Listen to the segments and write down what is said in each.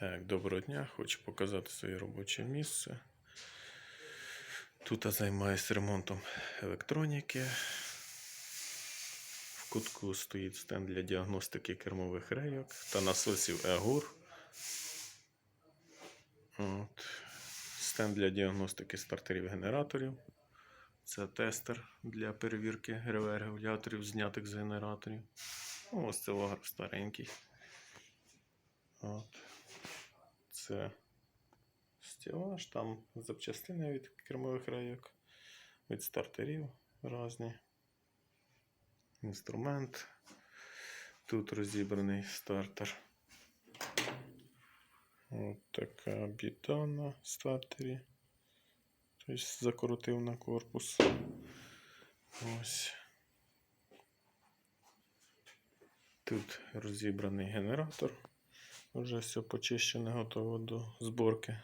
Так, доброго дня. Хочу показати своє робоче місце. Тут я займаюся ремонтом електроніки. В кутку стоїть стенд для діагностики кермових рейок та насосів ЕГУР. От. Стенд для діагностики стартерів генераторів. Це тестер для перевірки регуляторів, знятих з генераторів. Ну, Ось це вагар старенький. От. Це стілаж, там запчастини від кермових рейок, від стартерів різні. Інструмент. Тут розібраний стартер. От така біда на стартері. Тобто закоротив на корпус. Ось. Тут розібраний генератор. Вже все почищене, готово до зборки.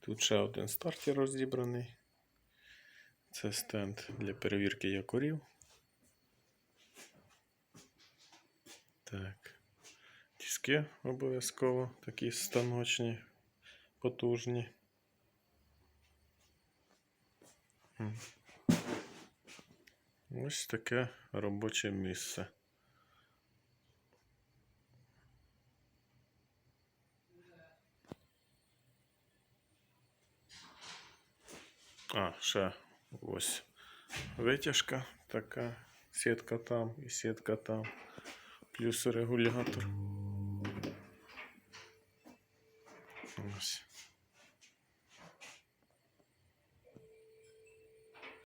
Тут ще один стартер розібраний. Це стенд для перевірки якорів. Так. Тіски обов'язково такі станочні, потужні. Ось таке робоче місце. А, ще ось витяжка така, сітка там і сітка там, плюс регулятор. Ось.